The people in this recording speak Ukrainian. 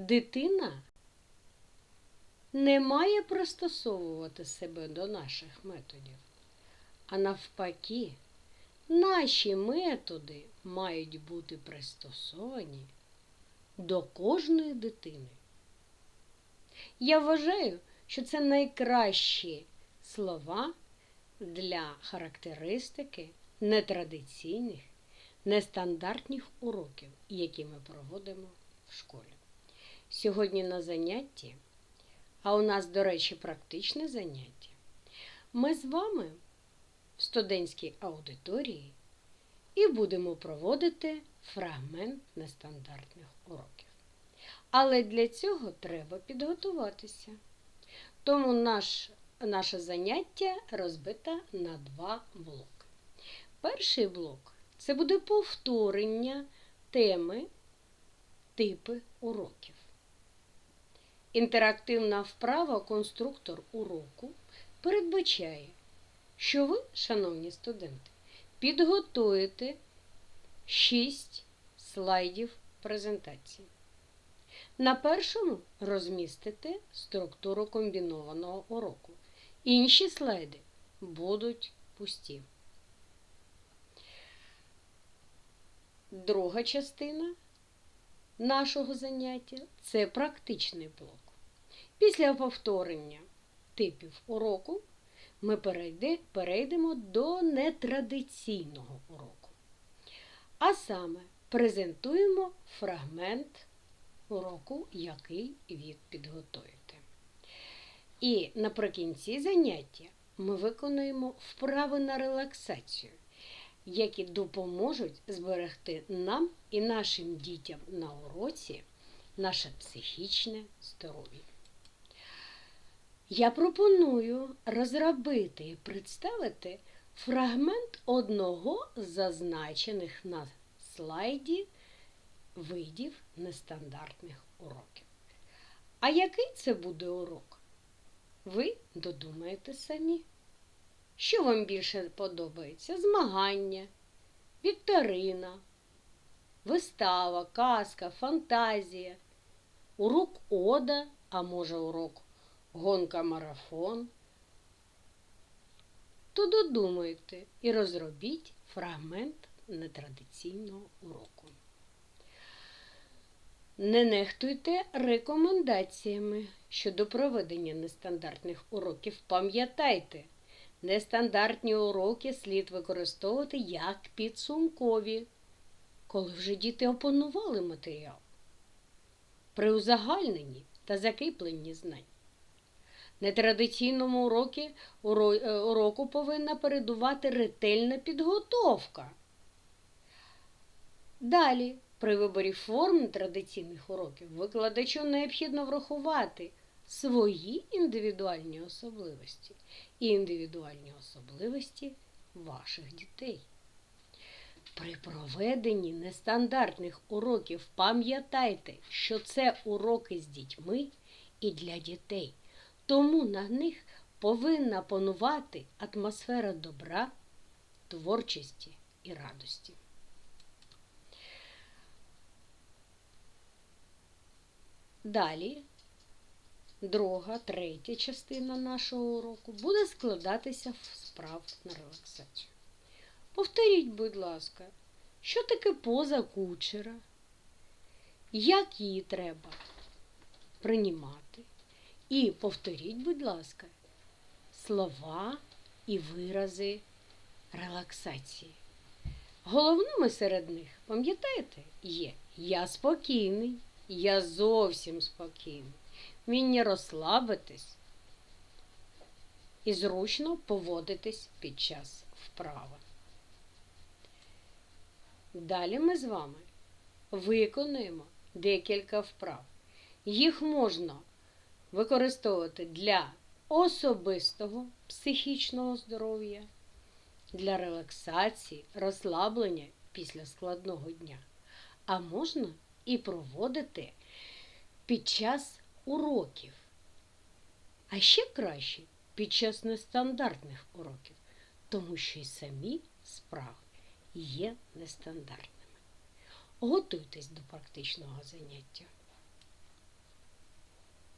дитина не має пристосовувати себе до наших методів, а навпаки, наші методи мають бути пристосовані до кожної дитини. Я вважаю, що це найкращі слова для характеристики нетрадиційних, нестандартних уроків, які ми проводимо в школі. Сьогодні на занятті, а у нас, до речі, практичне заняття, ми з вами в студентській аудиторії і будемо проводити фрагмент нестандартних уроків. Але для цього треба підготуватися. Тому наш, наше заняття розбите на два блоки. Перший блок це буде повторення теми типи уроків. Інтерактивна вправа конструктор уроку передбачає, що ви, шановні студенти, підготуєте 6 слайдів презентації. На першому розмістите структуру комбінованого уроку. Інші слайди будуть пусті. Друга частина нашого заняття це практичний блок. Після повторення типів уроку ми перейдемо до нетрадиційного уроку. А саме презентуємо фрагмент уроку, який ви підготуєте. І наприкінці заняття ми виконуємо вправи на релаксацію, які допоможуть зберегти нам і нашим дітям на уроці наше психічне здоров'я. Я пропоную розробити і представити фрагмент одного з зазначених на слайді видів нестандартних уроків. А який це буде урок? Ви додумаєте самі. Що вам більше подобається? Змагання, вікторина, вистава, казка, фантазія, урок ода, а може урок гонка-марафон. То додумайте і розробіть фрагмент нетрадиційного уроку. Не нехтуйте рекомендаціями щодо проведення нестандартних уроків. Пам'ятайте, нестандартні уроки слід використовувати як підсумкові, коли вже діти опанували матеріал. При узагальненні та закріпленні знань. Нетрадиційному урокі, уроку повинна передувати ретельна підготовка. Далі. При виборі форм традиційних уроків викладачу необхідно врахувати свої індивідуальні особливості і індивідуальні особливості ваших дітей. При проведенні нестандартних уроків пам'ятайте, що це уроки з дітьми і для дітей, тому на них повинна панувати атмосфера добра, творчості і радості. Далі, друга, третя частина нашого уроку буде складатися з справ на релаксацію. Повторіть, будь ласка, що таке поза кучера? Як її треба приймати? І повторіть, будь ласка, слова і вирази релаксації. Головними серед них, пам'ятаєте, є я спокійний. Я зовсім спокійний. Вміння розслабитись і зручно поводитись під час вправи. Далі ми з вами виконуємо декілька вправ. Їх можна використовувати для особистого психічного здоров'я, для релаксації, розслаблення після складного дня. А можна і проводити під час уроків. А ще краще під час нестандартних уроків, тому що й самі справи є нестандартними. Готуйтесь до практичного заняття.